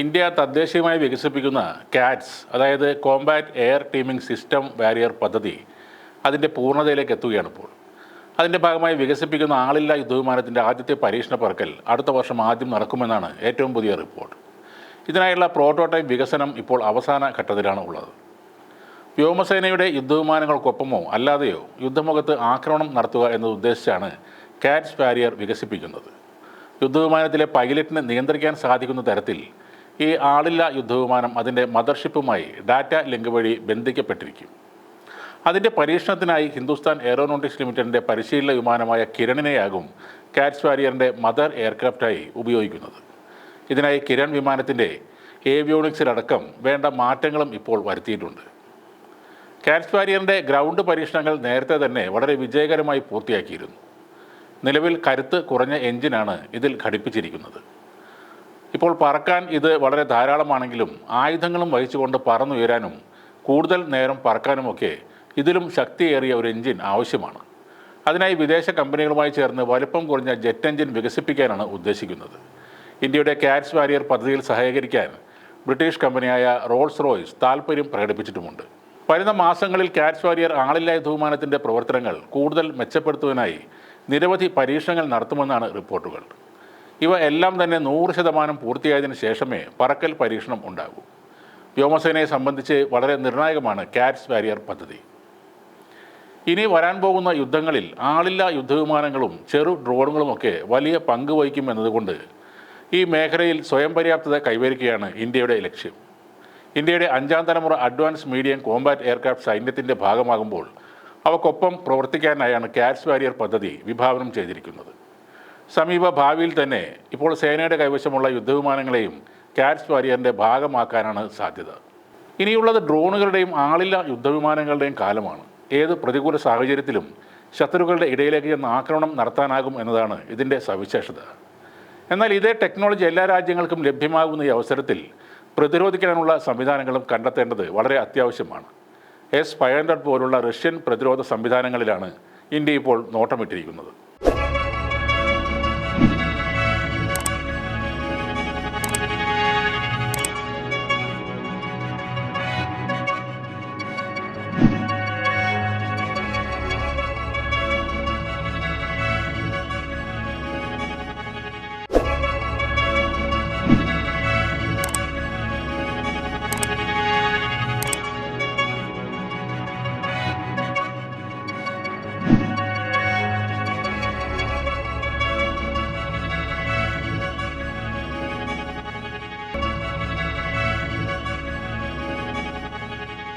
India തദ്ദേശീയമായി വികസിപ്പിക്കുന്ന CATS അതായത് combat air teaming system warrior പദ്ധതി അതിന്റെ പൂർണതയിലേക്ക് എത്തുകയാണ് ഇപ്പോൾ. അതിന്റെ ഭാഗമായി വികസിപ്പിക്കുന്ന ആളില്ല യുദ്ധവിമാനത്തിന്റെ ആദ്യത്തെ പരീക്ഷണ പറക്കൽ അടുത്ത വർഷം ആദ്യം നടക്കുമെന്നാണ് ഏറ്റവും പുതിയ റിപ്പോർട്ട്. ഇതിനായുള്ള പ്രോട്ടോടൈപ്പ് വികസനം ഇപ്പോൾ അവസാന ഘട്ടത്തിലാണ് ഉള്ളത്. വ്യോമസേനയുടെ യുദ്ധവിമാനങ്ങൾക്കൊപ്പമോ അല്ലാതെയോ യുദ്ധമുഖത്ത് ആക്രമണം നടത്തുക എന്നത് ഉദ്ദേശിച്ചാണ് കാറ്റ്സ് ബാരിയർ വികസിപ്പിക്കുന്നത്. യുദ്ധവിമാനത്തിലെ പൈലറ്റിനെ നിയന്ത്രിക്കാൻ സാധിക്കുന്ന തരത്തിൽ ഈ ആളില്ല യുദ്ധവിമാനം അതിന്റെ മദർഷിപ്പുമായി ഡാറ്റ ലിങ്ക് വഴി ബന്ധിക്കപ്പെട്ടിരിക്കും. അതിന്റെ പരീക്ഷണത്തിനായി ഹിന്ദുസ്ഥാൻ എയറോനോട്ടിക്സ് ലിമിറ്റഡിന്റെ പരിശീലന വിമാനമായ കിരണിനെയാകും കാറ്റ്സ് വാരിയറിന്റെ മദർ എയർക്രാഫ്റ്റായി ഉപയോഗിക്കുന്നത്. ഇതിനായി കിരൺ വിമാനത്തിന്റെ ഏവിയോണിക്സിലടക്കം വേണ്ട മാറ്റങ്ങളും ഇപ്പോൾ വരുത്തിയിട്ടുണ്ട്. കാറ്റ്സ് വാരിയറിന്റെ ഗ്രൗണ്ട് പരീക്ഷണങ്ങൾ നേരത്തെ തന്നെ വളരെ വിജയകരമായി പൂർത്തിയാക്കിയിരുന്നു. നിലവിൽ കരുത്ത് കുറഞ്ഞ എഞ്ചിനാണ് ഇതിൽ ഘടിപ്പിച്ചിരിക്കുന്നത്. ഇപ്പോൾ പറക്കാൻ ഇത് വളരെ ധാരാളമാണെങ്കിലും ആയുധങ്ങളും വഹിച്ചുകൊണ്ട് പറന്നുയരാനും കൂടുതൽ നേരം പറക്കാനുമൊക്കെ ഇതിലും ശക്തിയേറിയ ഒരു എഞ്ചിൻ ആവശ്യമാണ്. അതിനായി വിദേശ കമ്പനികളുമായി ചേർന്ന് വലിപ്പം കുറഞ്ഞ ജെറ്റ് എഞ്ചിൻ വികസിപ്പിക്കാനാണ് ഉദ്ദേശിക്കുന്നത്. ഇന്ത്യയുടെ കാറ്റ്സ് വാരിയർ പദ്ധതിയിൽ സഹകരിക്കാൻ ബ്രിട്ടീഷ് കമ്പനിയായ റോൾസ് റോയ്സ് താൽപ്പര്യം പ്രകടിപ്പിച്ചിട്ടുമുണ്ട്. വരുന്ന മാസങ്ങളിൽ കാറ്റ്സ് വാരിയർ ആളില്ലായുധ വിമാനത്തിന്റെ പ്രവർത്തനങ്ങൾ കൂടുതൽ മെച്ചപ്പെടുത്തുവാനായി നിരവധി പരീക്ഷണങ്ങൾ നടത്തുമെന്നാണ് റിപ്പോർട്ടുകൾ. ഇവ എല്ലാം തന്നെ നൂറ് ശതമാനം പൂർത്തിയായതിന് ശേഷമേ പറക്കൽ പരീക്ഷണം ഉണ്ടാകൂ. വ്യോമസേനയെ സംബന്ധിച്ച് വളരെ നിർണായകമാണ് കാറ്റ്സ് വാരിയർ പദ്ധതി. ഇനി വരാൻ പോകുന്ന യുദ്ധങ്ങളിൽ ആളില്ല യുദ്ധവിമാനങ്ങളും ചെറു ഡ്രോണുകളുമൊക്കെ വലിയ പങ്ക് വഹിക്കും എന്നതുകൊണ്ട് ഈ മേഖലയിൽ സ്വയം പര്യാപ്തത കൈവരിക്കുകയാണ് ഇന്ത്യയുടെ ലക്ഷ്യം. ഇന്ത്യയുടെ അഞ്ചാം തലമുറ അഡ്വാൻസ് മീഡിയം കോംബാറ്റ് എയർക്രാഫ്റ്റ് സൈന്യത്തിന്റെ ഭാഗമാകുമ്പോൾ അവക്കൊപ്പം പ്രവർത്തിക്കാനായാണ് കാറ്റ്സ് വാരിയർ പദ്ധതി വിഭാവനം ചെയ്തിരിക്കുന്നത്. സമീപ ഭാവിയിൽ തന്നെ ഇപ്പോൾ സേനയുടെ കൈവശമുള്ള യുദ്ധവിമാനങ്ങളെയും കാറ്റ്സ് വാരിയറിന്റെ ഭാഗമാക്കാനാണ് സാധ്യത. ഇനിയുള്ളത് ഡ്രോണുകളുടെയും ആളില്ല യുദ്ധവിമാനങ്ങളുടെയും കാലമാണ്. ഏത് പ്രതികൂല സാഹചര്യത്തിലും ശത്രുക്കളുടെ ഇടയിലേക്ക് ചെന്ന് ആക്രമണം നടത്താനാകും എന്നതാണ് ഇതിന്റെ സവിശേഷത. എന്നാൽ ഇതേ ടെക്നോളജി എല്ലാ രാജ്യങ്ങൾക്കും ലഭ്യമാകുന്ന ഈ അവസരത്തിൽ പ്രതിരോധിക്കാനുള്ള സംവിധാനങ്ങളും കണ്ടെത്തേണ്ടത് വളരെ അത്യാവശ്യമാണ്. എസ് ഫൈവ് ഹൺഡ്രഡ് പോലുള്ള റഷ്യൻ പ്രതിരോധ സംവിധാനങ്ങളിലാണ് ഇന്ത്യ ഇപ്പോൾ നോട്ടമിട്ടിരിക്കുന്നത്.